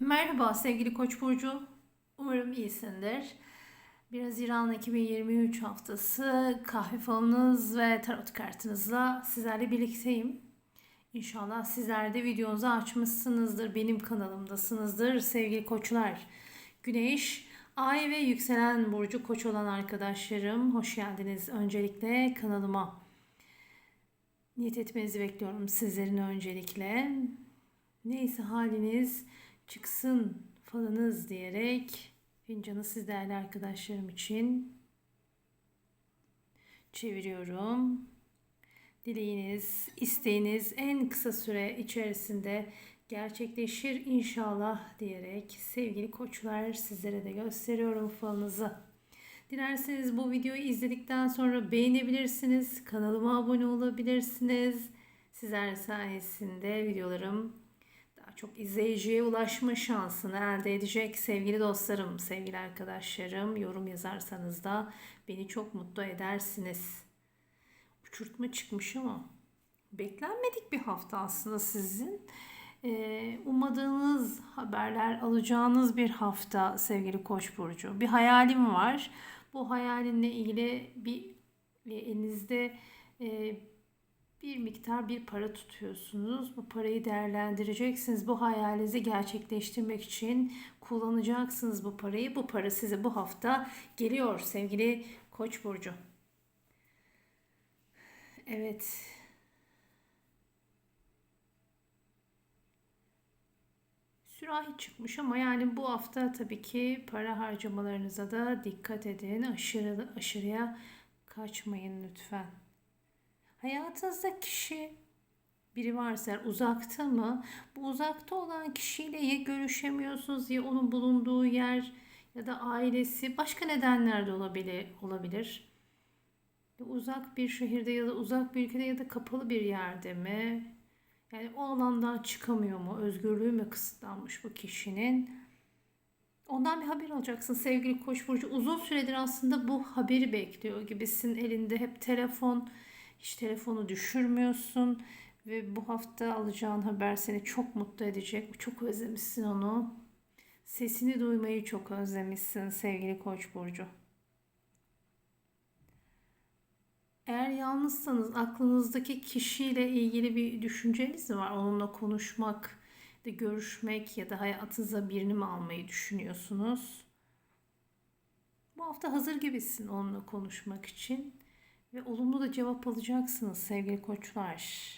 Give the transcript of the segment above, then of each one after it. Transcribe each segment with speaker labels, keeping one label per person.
Speaker 1: Merhaba sevgili Koç burcu. Umarım iyisindir. 1 Haziran 2023 haftası kahve falınız ve tarot kartınızla sizlerle birlikteyim. İnşallah sizler de videonuzu açmışsınızdır. Benim kanalımdasınızdır sevgili koçlar. Güneş, ay ve yükselen burcu koç olan arkadaşlarım hoş geldiniz. Öncelikle kanalıma niyet etmenizi bekliyorum sizlerin öncelikle. Neyse haliniz çıksın falınız diyerek fincanı siz değerli arkadaşlarım için çeviriyorum. Dileğiniz, isteğiniz en kısa süre içerisinde gerçekleşir inşallah diyerek sevgili koçlar sizlere de gösteriyorum falınızı. Dilerseniz bu videoyu izledikten sonra beğenebilirsiniz. Kanalıma abone olabilirsiniz. Sizler sayesinde videolarım çok izleyiciye ulaşma şansını elde edecek sevgili dostlarım, sevgili arkadaşlarım. Yorum yazarsanız da beni çok mutlu edersiniz. Uçurtma çıkmış ama beklenmedik bir hafta aslında sizin. Ee, ummadığınız haberler alacağınız bir hafta sevgili Koç burcu. Bir hayalim var. Bu hayalinle ilgili bir elinizde e, bir miktar bir para tutuyorsunuz. Bu parayı değerlendireceksiniz. Bu hayalinizi gerçekleştirmek için kullanacaksınız bu parayı. Bu para size bu hafta geliyor sevgili Koç burcu. Evet. Sürahi çıkmış ama yani bu hafta tabii ki para harcamalarınıza da dikkat edin. Aşırı aşırıya kaçmayın lütfen. Hayatınızda kişi biri varsa yani uzakta mı? Bu uzakta olan kişiyle ya görüşemiyorsunuz ya onun bulunduğu yer ya da ailesi başka nedenler de olabilir. olabilir. Uzak bir şehirde ya da uzak bir ülkede ya da kapalı bir yerde mi? Yani o alandan çıkamıyor mu? Özgürlüğü mü kısıtlanmış bu kişinin? Ondan bir haber alacaksın sevgili Koç burcu. Uzun süredir aslında bu haberi bekliyor gibisin. Elinde hep telefon, hiç telefonu düşürmüyorsun ve bu hafta alacağın haber seni çok mutlu edecek. Çok özlemişsin onu. Sesini duymayı çok özlemişsin sevgili Koç burcu. Eğer yalnızsanız aklınızdaki kişiyle ilgili bir düşünceniz mi var? Onunla konuşmak, de görüşmek ya da hayatınıza birini mi almayı düşünüyorsunuz? Bu hafta hazır gibisin onunla konuşmak için ve olumlu da cevap alacaksınız sevgili koçlar.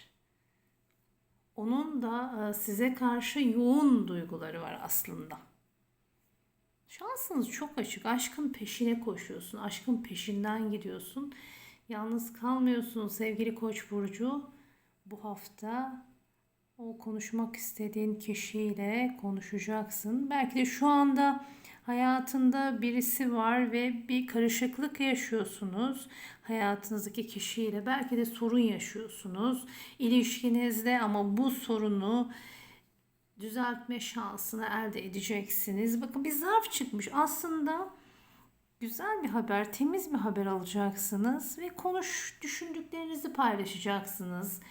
Speaker 1: Onun da e, size karşı yoğun duyguları var aslında. Şansınız çok açık. Aşkın peşine koşuyorsun. Aşkın peşinden gidiyorsun Yalnız kalmıyorsun sevgili Koç burcu. Bu hafta o konuşmak istediğin kişiyle konuşacaksın. Belki de şu anda hayatında birisi var ve bir karışıklık yaşıyorsunuz. Hayatınızdaki kişiyle belki de sorun yaşıyorsunuz ilişkinizde ama bu sorunu düzeltme şansını elde edeceksiniz. Bakın bir zarf çıkmış. Aslında güzel bir haber, temiz bir haber alacaksınız ve konuş düşündüklerinizi paylaşacaksınız.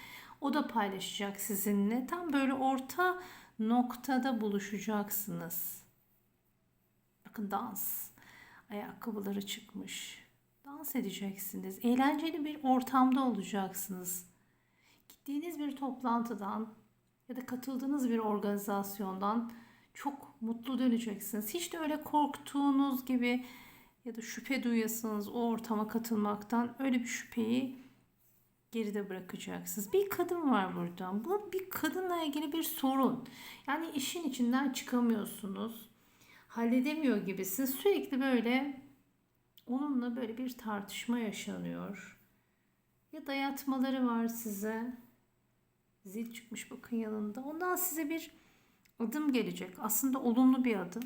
Speaker 1: O da paylaşacak sizinle. Tam böyle orta noktada buluşacaksınız. Bakın dans. Ayakkabıları çıkmış. Dans edeceksiniz. Eğlenceli bir ortamda olacaksınız. Gittiğiniz bir toplantıdan ya da katıldığınız bir organizasyondan çok mutlu döneceksiniz. Hiç de öyle korktuğunuz gibi ya da şüphe duyuyorsanız o ortama katılmaktan öyle bir şüpheyi geride bırakacaksınız. Bir kadın var buradan. Bu bir kadınla ilgili bir sorun. Yani işin içinden çıkamıyorsunuz. Halledemiyor gibisiniz. Sürekli böyle onunla böyle bir tartışma yaşanıyor. Ya dayatmaları var size. Zil çıkmış bakın yanında. Ondan size bir adım gelecek. Aslında olumlu bir adım.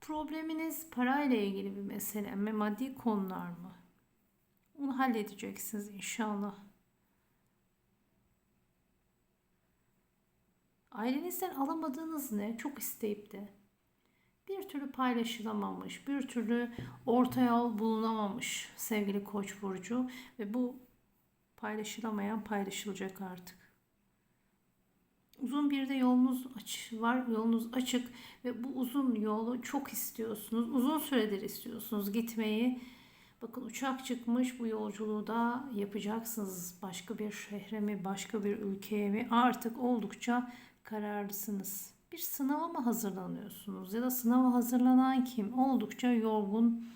Speaker 1: Probleminiz parayla ilgili bir mesele mi? Maddi konular mı? Onu halledeceksiniz inşallah. Ailenizden alamadığınız ne? Çok isteyip de bir türlü paylaşılamamış, bir türlü orta yol bulunamamış sevgili Koç burcu ve bu paylaşılamayan paylaşılacak artık. Uzun bir de yolunuz aç var, yolunuz açık ve bu uzun yolu çok istiyorsunuz. Uzun süredir istiyorsunuz gitmeyi. Bakın uçak çıkmış bu yolculuğu da yapacaksınız. Başka bir şehre mi, başka bir ülkeye mi artık oldukça kararlısınız. Bir sınava mı hazırlanıyorsunuz ya da sınava hazırlanan kim? Oldukça yorgun,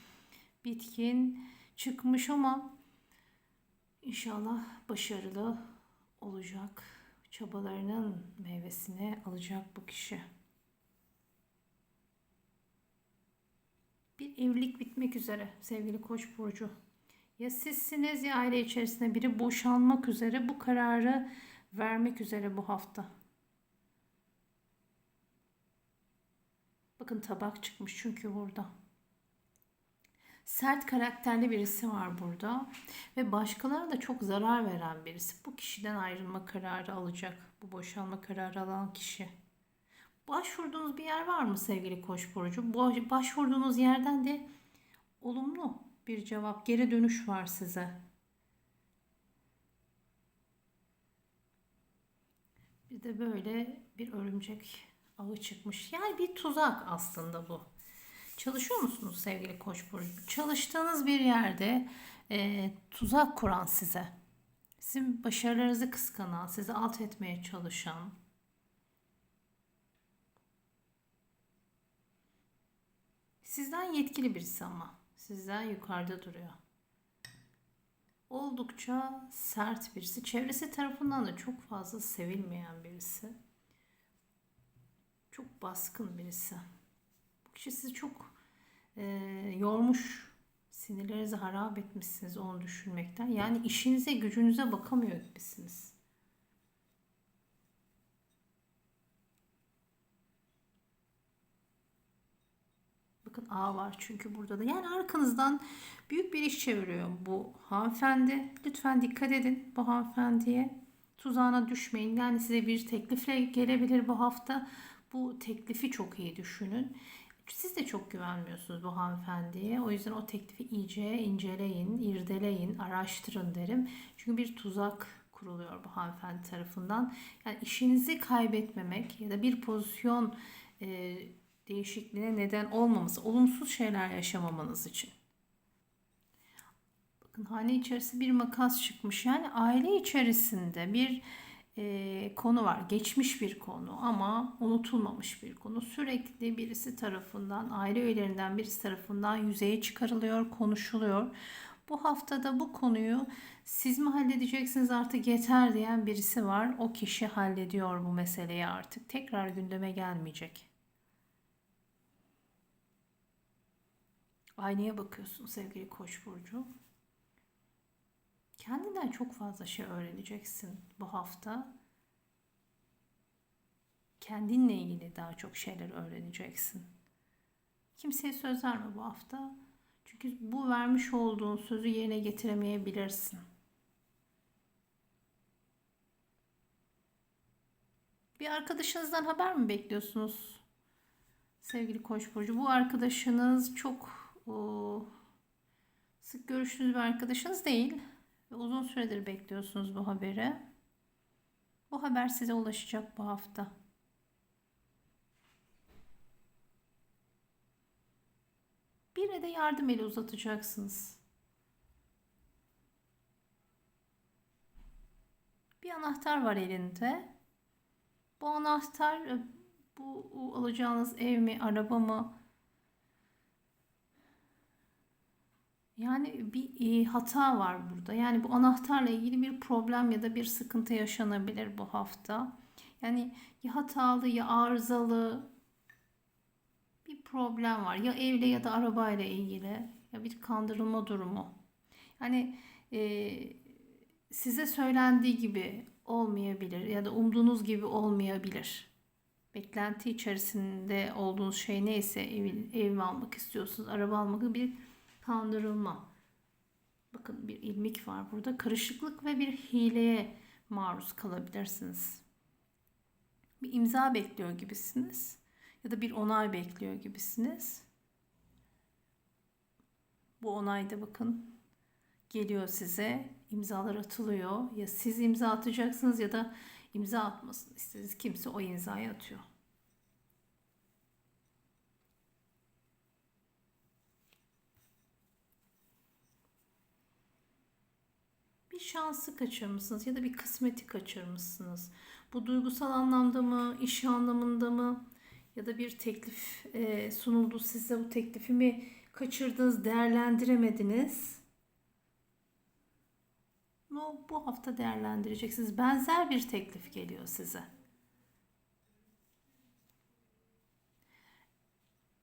Speaker 1: bitkin çıkmış ama inşallah başarılı olacak. Çabalarının meyvesini alacak bu kişi. Bir evlilik bitmek üzere sevgili Koç burcu. Ya sizsiniz ya aile içerisinde biri boşanmak üzere bu kararı vermek üzere bu hafta. Bakın tabak çıkmış çünkü burada. Sert karakterli birisi var burada ve başkalarına da çok zarar veren birisi. Bu kişiden ayrılma kararı alacak. Bu boşanma kararı alan kişi. Başvurduğunuz bir yer var mı sevgili Koç burcu? Bu başvurduğunuz yerden de olumlu bir cevap, geri dönüş var size. Bir de böyle bir örümcek ağı çıkmış. Yani bir tuzak aslında bu. Çalışıyor musunuz sevgili Koç burcu? Çalıştığınız bir yerde e, tuzak kuran size. Sizin başarılarınızı kıskanan, sizi alt etmeye çalışan, Sizden yetkili birisi ama. Sizden yukarıda duruyor. Oldukça sert birisi. Çevresi tarafından da çok fazla sevilmeyen birisi. Çok baskın birisi. Bu kişi sizi çok e, yormuş. Sinirlerinizi harap etmişsiniz onu düşünmekten. Yani işinize gücünüze bakamıyor gibisiniz. Bakın A var çünkü burada da. Yani arkanızdan büyük bir iş çeviriyor bu hanımefendi. Lütfen dikkat edin bu hanımefendiye. Tuzağına düşmeyin. Yani size bir teklifle gelebilir bu hafta. Bu teklifi çok iyi düşünün. Siz de çok güvenmiyorsunuz bu hanımefendiye. O yüzden o teklifi iyice inceleyin, irdeleyin, araştırın derim. Çünkü bir tuzak kuruluyor bu hanımefendi tarafından. Yani işinizi kaybetmemek ya da bir pozisyon e, değişikliğine neden olmaması, olumsuz şeyler yaşamamanız için. Bakın hane içerisinde bir makas çıkmış. Yani aile içerisinde bir e, konu var. Geçmiş bir konu ama unutulmamış bir konu. Sürekli birisi tarafından, aile üyelerinden birisi tarafından yüzeye çıkarılıyor, konuşuluyor. Bu haftada bu konuyu siz mi halledeceksiniz artık yeter diyen birisi var. O kişi hallediyor bu meseleyi artık. Tekrar gündeme gelmeyecek. Aynaya bakıyorsun sevgili Koç burcu. Kendinden çok fazla şey öğreneceksin bu hafta. Kendinle ilgili daha çok şeyler öğreneceksin. Kimseye söz verme bu hafta. Çünkü bu vermiş olduğun sözü yerine getiremeyebilirsin. Bir arkadaşınızdan haber mi bekliyorsunuz? Sevgili Koç burcu, bu arkadaşınız çok o, sık görüştüğünüz bir arkadaşınız değil ve uzun süredir bekliyorsunuz bu haberi. Bu haber size ulaşacak bu hafta. Birine de yardım eli uzatacaksınız. Bir anahtar var elinde. Bu anahtar e, bu alacağınız ev mi, araba mı, Yani bir e, hata var burada. Yani bu anahtarla ilgili bir problem ya da bir sıkıntı yaşanabilir bu hafta. Yani ya hatalı ya arızalı bir problem var. Ya evle ya da arabayla ilgili ya bir kandırılma durumu. Yani e, size söylendiği gibi olmayabilir ya da umduğunuz gibi olmayabilir. Beklenti içerisinde olduğunuz şey neyse ev, ev almak istiyorsunuz, araba almak bir kandırılma. Bakın bir ilmik var burada. Karışıklık ve bir hileye maruz kalabilirsiniz. Bir imza bekliyor gibisiniz ya da bir onay bekliyor gibisiniz. Bu onayda bakın geliyor size imzalar atılıyor. Ya siz imza atacaksınız ya da imza atmasını istediğiniz kimse o imzayı atıyor. Bir şansı kaçırmışsınız ya da bir kısmeti kaçırmışsınız. Bu duygusal anlamda mı, iş anlamında mı ya da bir teklif e, sunuldu size bu teklifi mi kaçırdınız, değerlendiremediniz? Bu, bu hafta değerlendireceksiniz. Benzer bir teklif geliyor size.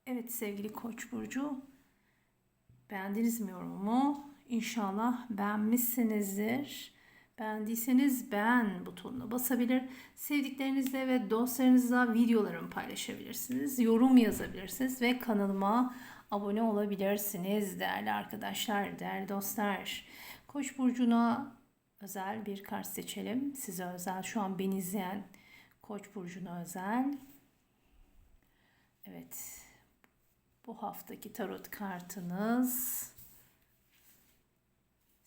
Speaker 1: Evet sevgili Koç burcu, beğendiniz mi yorumumu? İnşallah beğenmişsinizdir. Beğendiyseniz beğen butonuna basabilir. Sevdiklerinizle ve dostlarınızla videolarımı paylaşabilirsiniz. Yorum yazabilirsiniz ve kanalıma abone olabilirsiniz değerli arkadaşlar, değerli dostlar. Koç burcuna özel bir kart seçelim. Size özel şu an beni izleyen Koç burcuna özel. Evet. Bu haftaki tarot kartınız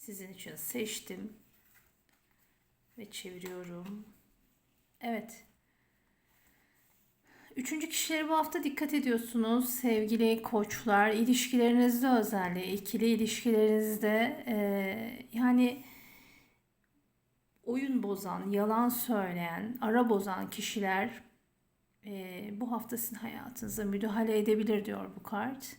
Speaker 1: sizin için seçtim ve çeviriyorum. Evet. Üçüncü kişileri bu hafta dikkat ediyorsunuz. Sevgili koçlar, ilişkilerinizde özellikle ikili ilişkilerinizde e, yani oyun bozan, yalan söyleyen, ara bozan kişiler e, bu hafta sizin hayatınıza müdahale edebilir diyor bu kart.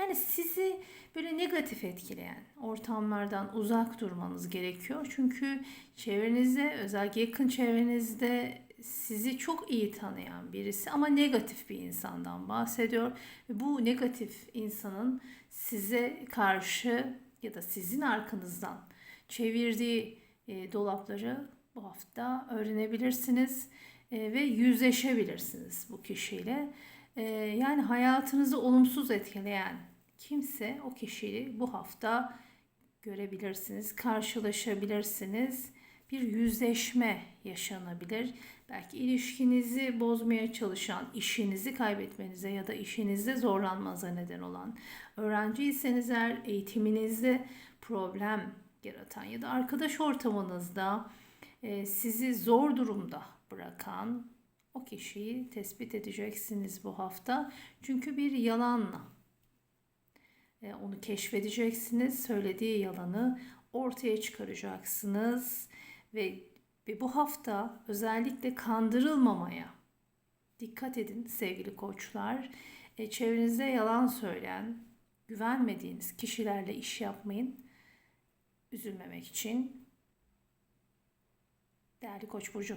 Speaker 1: Yani sizi böyle negatif etkileyen ortamlardan uzak durmanız gerekiyor. Çünkü çevrenizde özellikle yakın çevrenizde sizi çok iyi tanıyan birisi ama negatif bir insandan bahsediyor. Bu negatif insanın size karşı ya da sizin arkanızdan çevirdiği e, dolapları bu hafta öğrenebilirsiniz e, ve yüzleşebilirsiniz bu kişiyle. E, yani hayatınızı olumsuz etkileyen kimse o kişiyi bu hafta görebilirsiniz, karşılaşabilirsiniz. Bir yüzleşme yaşanabilir. Belki ilişkinizi bozmaya çalışan, işinizi kaybetmenize ya da işinizde zorlanmanıza neden olan, öğrenciyseniz eğer eğitiminizde problem yaratan ya da arkadaş ortamınızda e, sizi zor durumda bırakan o kişiyi tespit edeceksiniz bu hafta. Çünkü bir yalanla onu keşfedeceksiniz. Söylediği yalanı ortaya çıkaracaksınız ve ve bu hafta özellikle kandırılmamaya dikkat edin sevgili koçlar. E, çevrenizde yalan söyleyen, güvenmediğiniz kişilerle iş yapmayın. Üzülmemek için. Değerli Koç burcu.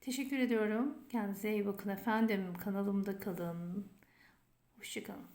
Speaker 1: Teşekkür ediyorum. Kendinize iyi bakın efendim. Kanalımda kalın. Hoşçakalın.